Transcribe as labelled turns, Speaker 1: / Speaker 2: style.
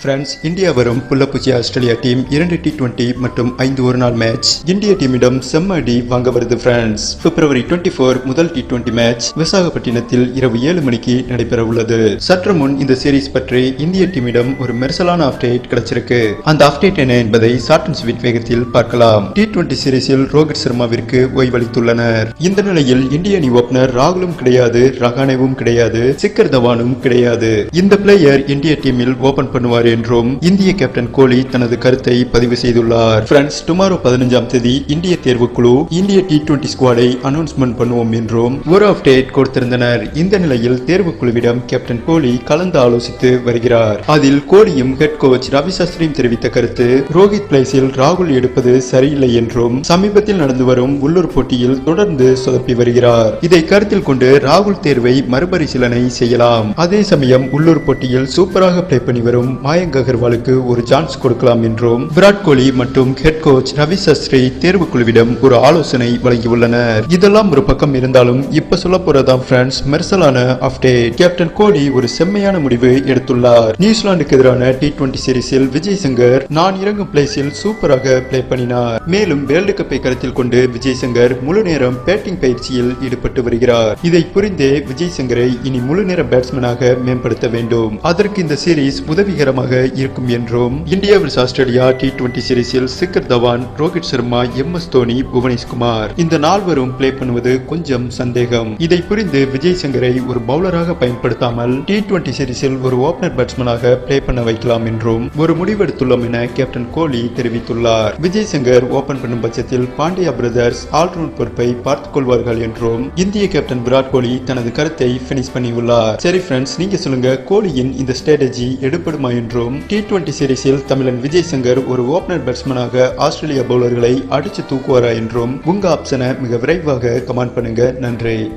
Speaker 1: Friends India வரும் புல்லப்பூச்சி Australia team இரண்டு டி டுவெண்ட்டி மற்றும் ஐந்து ஒரு நாள் மேட்ச் இந்திய டீமிடம் செம்ம அடி வாங்க வருது ஃப்ரெண்ட்ஸ் பிப்ரவரி டுவெண்ட்டி ஃபோர் முதல் டி டுவெண்ட்டி மேட்ச் விசாகப்பட்டினத்தில் இரவு ஏழு மணிக்கு நடைபெற உள்ளது. சற்று முன் இந்த சீரிஸ் பற்றி இந்திய டீமிடம் ஒரு மெர்சலான அப்டேட் கிடைச்சிருக்கு. அந்த அப்டேட் என்ன என்பதை ஷார்ட் அண்ட் ஸ்வீட் வேகத்தில் பார்க்கலாம். டி டுவெண்டி சீரிஸில் ரோஹித் சர்மாவிற்கு ஓய்வளித்துள்ளனர். இந்த நிலையில் இந்திய அணி ஓபனர் ராகுலும் கிடையாது ரஹானேவும் கிடையாது சிக்கர் தவானும் கிடையாது. இந்த பிளேயர் இந்திய டீமில் ஓபன் பண்ணுவார் என்றும் இந்திய கேப்டன் கோலி தனது கருத்தை பதிவு செய்துள்ளார். ஃப்ரெண்ட்ஸ் டுமாரோ பதினஞ்சாம் தேதி இந்திய தேர்வுக்குழு இந்திய டி டுவெண்டி ஸ்குவாடை அனௌன்ஸ்மெண்ட் பண்ணுவோம் என்றும் ஒரு அப்டேட் கொடுத்திருந்தனர். இந்த நிலையில் தேர்வுக்குழுவிடம் கேப்டன் கோலி கலந்து ஆலோசித்து வருகிறார். அதில் கோலியும் ஹெட் கோச் ரவி சாஸ்திரியும் தெரிவித்த கருத்து ரோஹித் பிளேஸில் ராகுல் எடுப்பது சரியில்லை என்றும் சமீபத்தில் நடந்து வரும் உள்ளூர் போட்டியில் தொடர்ந்து சொதப்பி வருகிறார். இதை கருத்தில் கொண்டு ராகுல் தேர்வை மறுபரிசீலனை செய்யலாம். அதே சமயம் உள்ளூர் போட்டியில் சூப்பராக பிளே பண்ணி வரும் மயங்க் அகர்வாலுக்கு ஒரு சான்ஸ் கொடுக்கலாம் என்றும் விராட் கோலி மற்றும் ஹெட் கோச் ரவி சாஸ்திரி தேர்வுக்குழுவிடம் ஒரு ஆலோசனை வழங்கியுள்ளனர். இதெல்லாம் ஒரு பக்கம் இருந்தாலும் இப்ப சொல்ல போறதான் ஃப்ரெண்ட்ஸ் மெர்சலான அப்டேட் கேப்டன் கோலி ஒரு செம்மையான முடிவு எடுத்துள்ளார். நியூசிலாந்துக்கு எதிரான டி டுவெண்டி சீரிஸில் விஜய் சங்கர் நான் இறங்கும் பிளேஸில் சூப்பராக பிளே பண்ணினார். மேலும் வேர்ல்டு கப்பை கருத்தில் கொண்டு விஜய் சங்கர் முழு நேரம் பேட்டிங் பயிற்சியில் ஈடுபட்டு வருகிறார். இதை புரிந்தே விஜய் சங்கரை இனி முழு நேர பேட்ஸ்மேனாக மேம்படுத்த வேண்டும். அதற்கு இந்த சீரிஸ் உதவிகரமாக இருக்கும் என்றும் India vs Australia T twenty சீரீஸில் சிக்கர் தவான் ரோஹித் சர்மா எம் எஸ் தோனி புவனேஷ்குமார் இந்த நால்வரும் பிளே பண்ணுவது கொஞ்சம் சந்தேகம். இதை புரிந்து விஜய் சங்கரை ஒரு பவுலராக பயன்படுத்தாமல் டி டுவெண்டி சீரீஸில் ஒரு ஓபனர் பேட்ஸ்மேனாக பிளே பண்ண வைக்கலாம் என்றும் ஒரு முடிவெடுத்துள்ளோம் என கேப்டன் கோலி தெரிவித்துள்ளார். விஜய் சங்கர் ஓபன் பண்ணும் பட்சத்தில் பாண்டியா பிரதர்ஸ் ஆல்ரவுண்ட் பொறுப்பை பார்த்துக் கொள்வார்கள் என்றும் இந்திய கேப்டன் விராட் கோலி தனது கருத்தை பினிஷ் பண்ணியுள்ளார். சரி ஃப்ரெண்ட்ஸ் நீங்க சொல்லுங்க கோலியின் இந்த ஸ்ட்ராட்டஜி எடுப்படுமா என்றும் டி டுவெண்டி சீரிஸில் தமிழன் விஜய் சங்கர் ஒரு ஓபனர் பேட்ஸ்மேனாக ஆஸ்திரேலியா பவுலர்களை அடிச்சு தூக்குவாரா என்றும் உங்க ஆப்ஷனை மிக விரைவாக கமெண்ட் பண்ணுங்க. நன்றி.